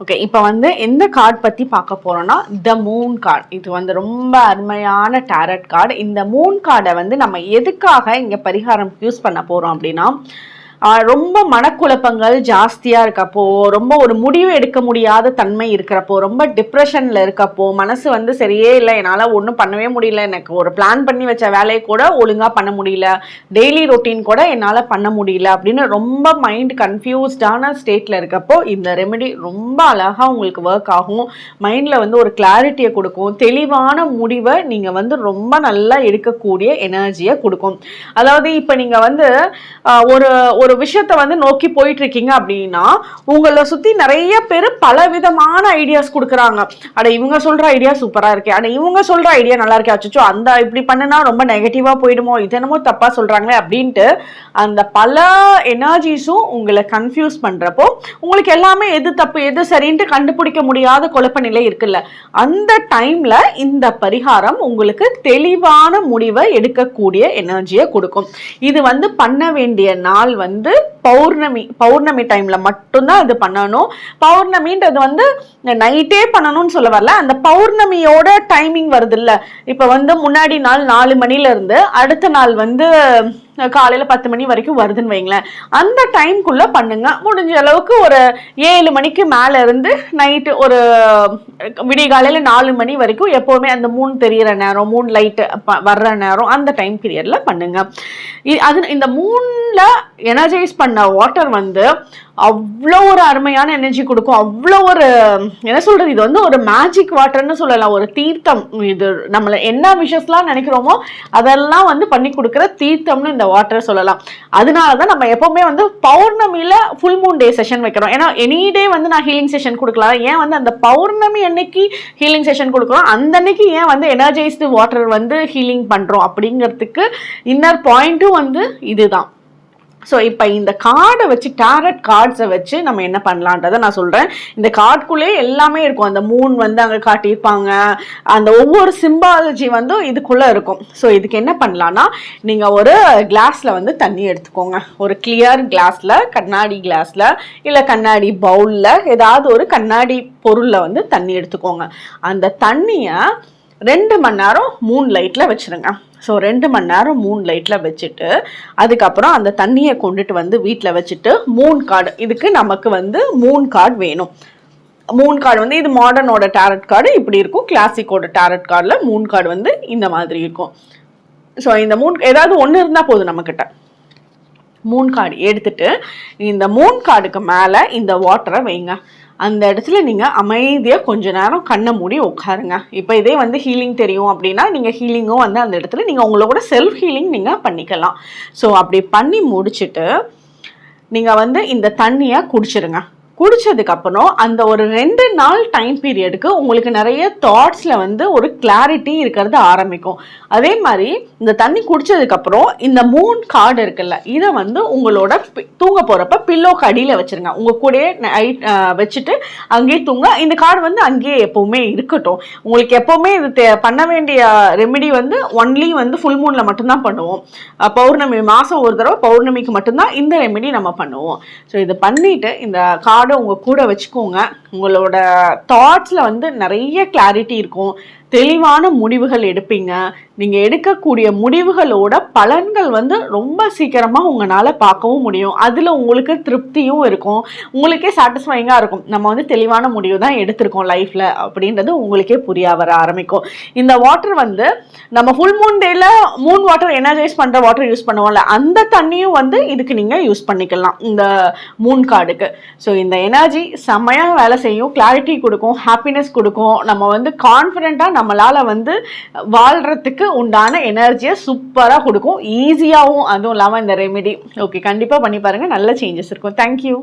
Okay இப்போ வந்து எந்த கார்டு பற்றி பார்க்க போகிறோம்னா த மூன் கார்டு இது வந்து ரொம்ப அருமையான டேரட் கார்டு இந்த மூன் கார்டை வந்து நம்ம எதுக்காக இங்கே பரிகாரம் யூஸ் பண்ண போகிறோம் அப்படின்னா ரொம்ப மனக்குழப்பங்கள் ஜாஸ்தியாக இருக்கப்போ ரொம்ப ஒரு முடிவு எடுக்க முடியாத தன்மை இருக்கிறப்போ ரொம்ப டிப்ரெஷனில் இருக்கப்போ மனசு வந்து சரியே இல்லை என்னால் ஒன்றும் பண்ணவே முடியல எனக்கு ஒரு பிளான் பண்ணி வச்ச வேலையை கூட ஒழுங்காக பண்ண முடியல டெய்லி ரொட்டீன் கூட என்னால் பண்ண முடியல அப்படின்னு ரொம்ப மைண்ட் கன்ஃபியூஸ்டான ஸ்டேட்டில் இருக்கப்போ இந்த ரெமெடி ரொம்ப அழகாக உங்களுக்கு ஒர்க் ஆகும். மைண்டில் வந்து ஒரு கிளாரிட்டியை கொடுக்கும். தெளிவான முடிவை நீங்கள் வந்து ரொம்ப நல்லா எடுக்கக்கூடிய எனர்ஜியை கொடுக்கும். அதாவது இப்போ நீங்கள் வந்து ஒரு ஒரு விஷயத்தை வந்து நோக்கி போயிட்டு இருக்கீங்க அப்படின்னா உங்களை சுற்றி நிறைய பேர் பல விதமான ஐடியாஸ் கொடுக்குறாங்க. அட இவங்க சொல்கிற ஐடியா சூப்பராக இருக்கே. அட இவங்க சொல்கிற ஐடியா நல்லா இருக்கே. அச்சோ அந்த இப்படி பண்ணுனா ரொம்ப நெகட்டிவாக போயிடுமோ இது என்னமோ தப்பாக சொல்கிறாங்களே அப்படின்ட்டு அந்த பல எனர்ஜிஸும் உங்களை கன்ஃபியூஸ் பண்ணுறப்போ உங்களுக்கு எல்லாமே எது தப்பு எது சரின்ட்டு கண்டுபிடிக்க முடியாத குழப்ப நிலை இருக்குல்ல. அந்த டைமில் இந்த பரிகாரம் உங்களுக்கு தெளிவான முடிவை எடுக்கக்கூடிய எனர்ஜியை கொடுக்கும். இது வந்து பண்ண வேண்டிய நாள் வந்து வந்து பௌர்ணமி பௌர்ணமி டைம்ல மட்டும்தான் இது பண்ணணும். பௌர்ணமின்றது வந்து நைட்டே பண்ணணும்னு சொல்ல வரல. அந்த பௌர்ணமியோட டைமிங் வருது இல்லை இப்போ வந்து முன்னாடி நாள் நாலு மணிலேருந்து அடுத்த நாள் வந்து காலையில் பத்து மணி வரைக்கும் வருதுன்னு வைங்களேன். அந்த டைம்குள்ளே பண்ணுங்க. முடிஞ்ச அளவுக்கு ஒரு ஏழு மணிக்கு மேலே இருந்து நைட்டு ஒரு விடிய காலையில் நாலு மணி வரைக்கும் எப்போவுமே அந்த மூணு தெரிகிற நேரம் மூணு லைட்டு வர்ற நேரம் அந்த டைம் பீரியடில் பண்ணுங்க. அது இந்த மூணில் எனர்ஜைஸ் பண்ண வாட்டர் வந்து அவ்வளோ ஒரு அருமையான எனர்ஜி கொடுக்கும். அவ்வளோ ஒரு என்ன சொல்கிறது இது வந்து ஒரு மேஜிக் வாட்டர்னு சொல்லலாம். ஒரு தீர்த்தம். இது நம்மளை என்ன விஷயஸ்லாம் நினைக்கிறோமோ அதெல்லாம் வந்து பண்ணி கொடுக்குற தீர்த்தம்னு இந்த வாட்டர் சொல்லலாம். அதனால தான் நம்ம எப்போவுமே வந்து பௌர்ணமியில் ஃபுல் மூன் டே செஷன் வைக்கிறோம். ஏன்னா எனி டே வந்து நான் ஹீலிங் செஷன் கொடுக்கலாம் ஏன் வந்து அந்த பௌர்ணமி அன்னைக்கு ஹீலிங் செஷன் கொடுக்குறோம்? அந்த அன்னைக்கு ஏன் வந்து எனர்ஜைஸ்டு வாட்டர் வந்து ஹீலிங் பண்ணுறோம் அப்படிங்கிறதுக்கு இன்னர் பாயிண்ட்டும் வந்து இதுதான். ஸோ இப்போ இந்த கார்டை வச்சு டேரட் கார்ட்ஸை வச்சு நம்ம என்ன பண்ணலான்றதை நான் சொல்கிறேன் இந்த கார்டுக்குள்ளே எல்லாமே இருக்கும். அந்த மூன் வந்து அங்கே காட்டியிருப்பாங்க. அந்த ஒவ்வொரு சிம்பாலஜி வந்து இதுக்குள்ளே இருக்கும். ஸோ இதுக்கு என்ன பண்ணலான்னா நீங்கள் ஒரு கிளாஸில் வந்து தண்ணி எடுத்துக்கோங்க. ஒரு கிளியர் கிளாஸில் கண்ணாடி கிளாஸில் இல்லை கண்ணாடி பவுலில் ஏதாவது ஒரு கண்ணாடி பொருளில் வந்து தண்ணி எடுத்துக்கோங்க. அந்த தண்ணியை ரெண்டு மணி நேரம் மூன் லைட்டில் வச்சுருங்க. ஸோ ரெண்டு மணி நேரம் மூணு லைட்டில் வச்சுட்டு அதுக்கப்புறம் அந்த தண்ணியை கொண்டுட்டு வந்து வீட்டில் வச்சுட்டு மூன் கார்டு இதுக்கு நமக்கு வந்து மூன் கார்டு வேணும். மூன் கார்டு வந்து இது மாடர்னோட டேரட் கார்டு இப்படி இருக்கும். கிளாசிக்கோட டேரட் கார்டில் மூன் கார்டு வந்து இந்த மாதிரி இருக்கும். ஸோ இந்த மூன் ஏதாவது ஒன்று இருந்தால் போதும் நம்மக்கிட்ட மூன் கார்டு எடுத்துட்டு இந்த மூன் கார்டுக்கு மேலே இந்த வாட்டரை வைங்க. அந்த இடத்துல நீங்கள் அமைதியாக கொஞ்ச நேரம் கண்ணை மூடி உட்காருங்க. இப்போ இதே வந்து ஹீலிங் தெரியும் அப்படின்னா நீங்கள் ஹீலிங்கும் வந்து அந்த இடத்துல நீங்கள் உங்களோட செல்ஃப் ஹீலிங் நீங்கள் பண்ணிக்கலாம். ஸோ அப்படி பண்ணி முடிச்சுட்டு நீங்கள் வந்து இந்த தண்ணியை குடிச்சிருங்க. குடிச்சதுக்கப்புறம் அந்த ஒரு ரெண்டு நாள் டைம் பீரியடுக்கு உங்களுக்கு நிறைய தாட்ஸில் வந்து ஒரு கிளாரிட்டி இருக்கிறது ஆரம்பிக்கும். அதே மாதிரி இந்த தண்ணி குடித்ததுக்கப்புறம் இந்த மூன் கார்டு இருக்குல்ல இதை வந்து உங்களோட தூங்க போகிறப்ப பில்லோக்கு அடியில் வச்சுருங்க. உங்கள் கூடயே நைட் வச்சுட்டு அங்கேயே தூங்க இந்த கார்டு வந்து அங்கேயே எப்போவுமே இருக்கட்டும். உங்களுக்கு எப்போவுமே இது பண்ண வேண்டிய ரெமெடி வந்து ஒன்லி வந்து ஃபுல் மூனில் மட்டும்தான் பண்ணுவோம். பௌர்ணமி மாதம் ஒரு தடவை பௌர்ணமிக்கு மட்டும்தான் இந்த ரெமெடி நம்ம பண்ணுவோம். ஸோ இதை பண்ணிவிட்டு இந்த கார்டு கார்டை உங்கள் கூட வச்சுக்கோங்க. உங்களோட தாட்ஸில் வந்து நிறைய கிளாரிட்டி இருக்கும். தெளிவான முடிவுகள் எடுப்பீங்க. நீங்கள் எடுக்கக்கூடிய முடிவுகளோட பலன்கள் வந்து ரொம்ப சீக்கிரமாக உங்களால் பார்க்கவும் முடியும். அதில் உங்களுக்கு திருப்தியும் இருக்கும். உங்களுக்கே சாட்டிஸ்ஃபைங்காக இருக்கும். நம்ம வந்து தெளிவான முடிவு தான் எடுத்திருக்கோம் லைஃப்பில் அப்படின்றது உங்களுக்கே புரிய வர ஆரம்பிக்கும். இந்த வாட்டர் வந்து நம்ம ஃபுல் மூன் டேயில் மூன் வாட்டர் எனர்ஜைஸ் பண்ணுற வாட்டர் யூஸ் பண்ணுவோம்ல அந்த தண்ணியும் வந்து இதுக்கு நீங்கள் யூஸ் பண்ணிக்கலாம். இந்த மூன் கார்டுக்கு ஸோ இந்த எனர்ஜி செம்மையாக வேலை செய்யும். கிளாரிட்டி கொடுக்கும். ஹாப்பினஸ் கொடுக்கும். நம்ம வந்து கான்ஃபிடென்ட்டாக நம்மளால் வந்து வாழ்கிறதுக்கு உண்டான எனர்ஜியை சூப்பராக கொடுக்கும். ஈஸியாகவும் அதுவும் இல்லாமல் இந்த ரெமெடி ஓகே கண்டிப்பாக பண்ணி பாருங்கள் நல்ல சேஞ்சஸ் இருக்கும். தேங்க்யூ